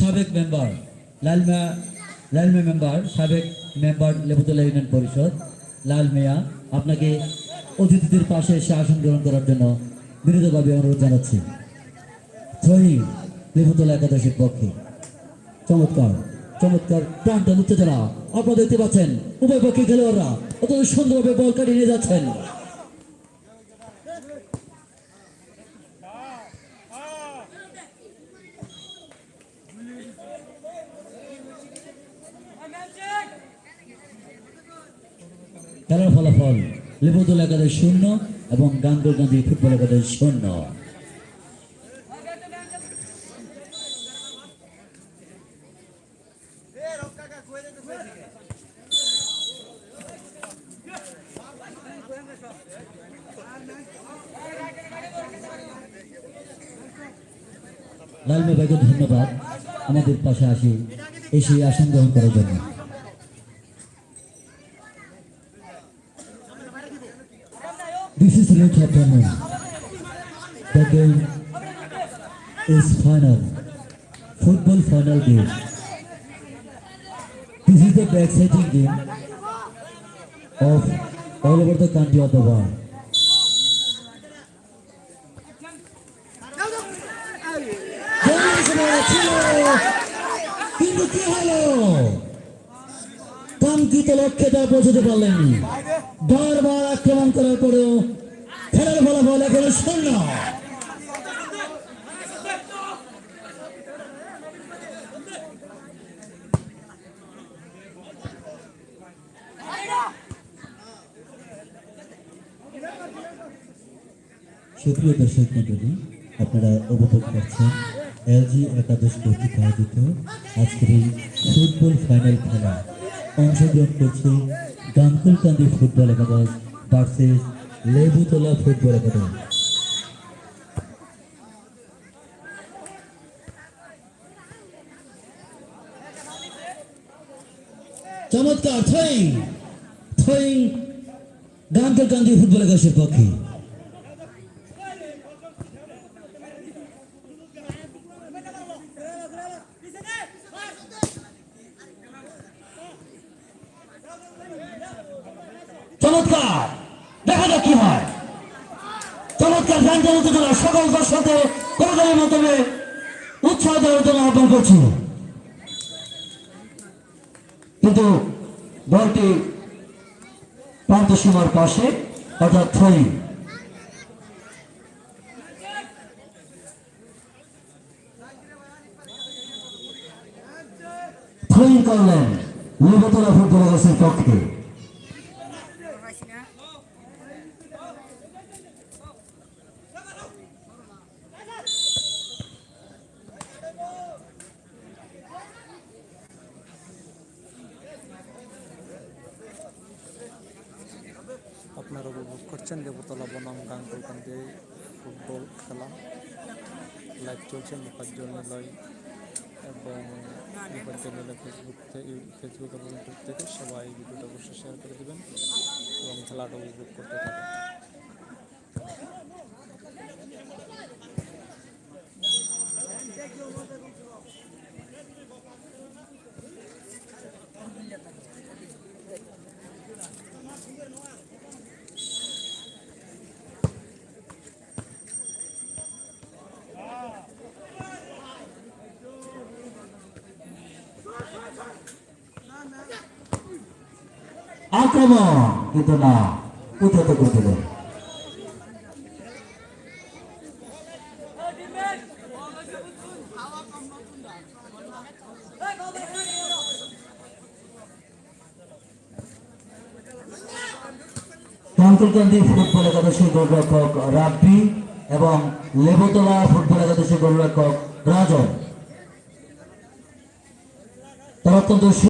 সাবেক member Lalmiya Lalmiya member, সাবেক member Lebutala union পরিষদ, লাল মিয়া, আপনাকে অতিথিদের পাশে এসে আসন গ্রহণ করার জন্য বিনীতভাবে অনুরোধ জানাচ্ছি। থ্রোয়িং লেবুতলা একাদশের পক্ষে। চমৎকার চমৎকার প্রাণটা উত্তেজনা আপনারা দেখতে পাচ্ছেন, উভয় পক্ষে খেলোয়াড়রা অত্যন্ত সুন্দরভাবে বল কাটিয়ে নিয়ে যাচ্ছেন। খেলার ফলাফল লেবুতল একাদশ শূন্য এবং গাঙ্গুল গান্ধী ফুটবল একাদশ শূন্য। লালমে ভাইকে ধন্যবাদ। আমাদের পাশে আসি, এসে আসন গ্রহণ করার জন্য। This is late afternoon. The game is final. Football final game. This is the exciting game of all over the country of the world. জয়ের সময় ছিল, কিন্তু কি হলো কাঙ্ক্ষিত লক্ষ্যে তারা পৌঁছতে পারলেননি বারবার আক্রমণ করার পরেও খেলার ফলাফল এখনও শূন্য। সুপ্রিয় দর্শক মন্ডলী, আপনারা উপভোগ করছেন এলজি একাদশ কর্তৃক আয়োজিত আজকের এই ফুটবল ফাইনাল খেলা। অংশগ্রহণ করছে গাঙ্কুলকান্দি ফুটবল একাদশ ভার্সেস লেবুতলা ফুটবল একাদশ। চমৎকার থ্রোয়িং থ্রোয়িং গাঙ্কুলকান্দি ফুটবল একাদশের পক্ষে। চমৎকার। দেখা যাক কি হয়। চমৎকার গান উত্তেজনা সকল দর্শকদের মাধ্যমে উৎসাহ দেওয়ার জন্য আহ্বান করছি। কিন্তু প্রান্ত সীমার পাশে, অর্থাৎ থ্রোয়িং করলেন লেবতলা ফুটবল গাছের পক্ষে আপনারা উপভোগ করছেন দেবতলা বনাম গাঙ্গুলকান্দি ফুটবল খেলা। লাইভ চলছে মুখার্জন লয় এবং ফেসবুক থেকে ফেসবুক এবং ইউটিউব থেকে সবাই ভিডিওটা অবশ্যই শেয়ার করে দেবেন এবং খেলাটা উপভোগ করতে থাকেন। আক্রমণ, কিন্তু না উদ্ধত করে দিল কান্তলকান্দি ফুটবল একাদশের এবং লেবতলা ফুটবল একাদশের গোলরক্ষক রাজন। তারা অত্যন্ত